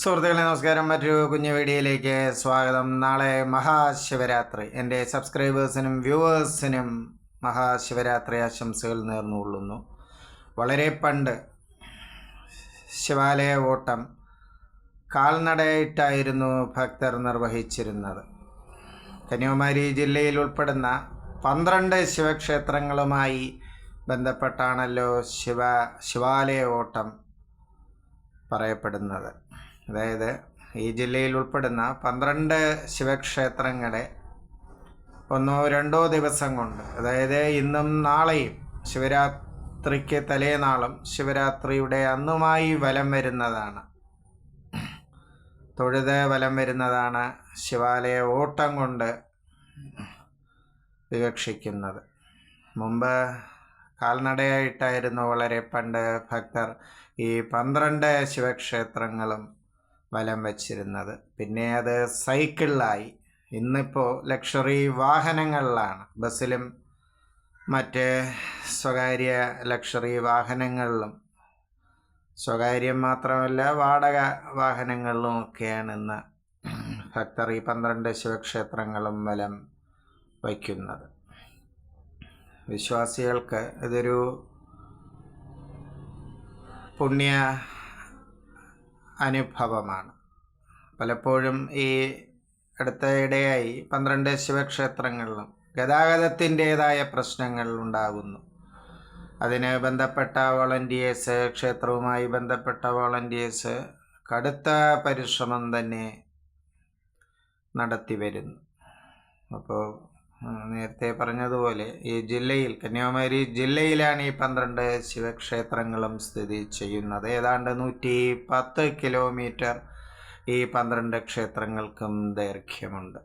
സുഹൃത്തുക്കളെ നമസ്കാരം. മറ്റൊരു കുഞ്ഞു വീഡിയോയിലേക്ക് സ്വാഗതം. നാളെ മഹാശിവരാത്രി. എന്റെ സബ്സ്ക്രൈബേഴ്സിനും വ്യൂവേഴ്സിനും മഹാശിവരാത്രി ആശംസകൾ നേർന്നുകൊള്ളുന്നു. വളരെ പണ്ട് ശിവാലയ ഓട്ടം കാൽനടയായിട്ടായിരുന്നു ഭക്തർ നിർവഹിച്ചിരുന്നത്. കന്യാകുമാരി ജില്ലയിൽ ഉൾപ്പെടുന്ന പന്ത്രണ്ട് ശിവക്ഷേത്രങ്ങളുമായി ബന്ധപ്പെട്ടാണല്ലോ ശിവ ശിവാലയ ഓട്ടം പറയപ്പെടുന്നത്. അതായത് ഈ ജില്ലയിൽ ഉൾപ്പെടുന്ന പന്ത്രണ്ട് ശിവക്ഷേത്രങ്ങളെ ഒന്നോ രണ്ടോ ദിവസം കൊണ്ട് അതായത് ഇന്നും നാളെയും ശിവരാത്രിക്ക് തലേനാളും ശിവരാത്രിയുടെ അന്നുമായി വലം വരുന്നതാണ്. തൊഴുത് വലം വരുന്നതാണ് ശിവാലയ ഓട്ടം കൊണ്ട് വിവക്ഷിക്കുന്നത്. മുമ്പ് കാൽനടയായിട്ടായിരുന്നു വളരെ പണ്ട് ഭക്തർ ഈ പന്ത്രണ്ട് ശിവക്ഷേത്രങ്ങളും വലം വച്ചിരുന്നത്. പിന്നെ അത് സൈക്കിളിലായി. ഇന്നിപ്പോൾ ലക്ഷറി വാഹനങ്ങളിലാണ്. ബസ്സിലും മറ്റ് സ്വകാര്യ ലക്ഷറി വാഹനങ്ങളിലും. സ്വകാര്യം മാത്രമല്ല വാടക വാഹനങ്ങളിലും ഒക്കെയാണ് ഇന്ന് ഈ പന്ത്രണ്ട് ശിവക്ഷേത്രങ്ങളും വലം വയ്ക്കുന്നത്. വിശ്വാസികൾക്ക് ഇതൊരു പുണ്യ അനുഭവമാണ്. പലപ്പോഴും ഈ അടുത്തയിടെയായി പന്ത്രണ്ട് ശിവക്ഷേത്രങ്ങളിലും ഗതാഗതത്തിന്റേതായ പ്രശ്നങ്ങൾ ഉണ്ടാകുന്നു. അതിന് ബന്ധപ്പെട്ട വോളണ്ടിയേഴ്സ് ക്ഷേത്രവുമായി ബന്ധപ്പെട്ട വോളണ്ടിയേഴ്സ് കടുത്ത പരിശ്രമം തന്നെ നടത്തി വരുന്നു. അപ്പോൾ നേരത്തെ പറഞ്ഞതുപോലെ ഈ ജില്ലയിൽ കന്യാകുമാരി ജില്ലയിലാണ് ഈ പന്ത്രണ്ട് ശിവക്ഷേത്രങ്ങളും സ്ഥിതി ചെയ്യുന്നത്. ഏതാണ്ട് നൂറ്റി പത്ത് കിലോമീറ്റർ ഈ പന്ത്രണ്ട് ക്ഷേത്രങ്ങൾക്കും ദൈർഘ്യമുണ്ട്.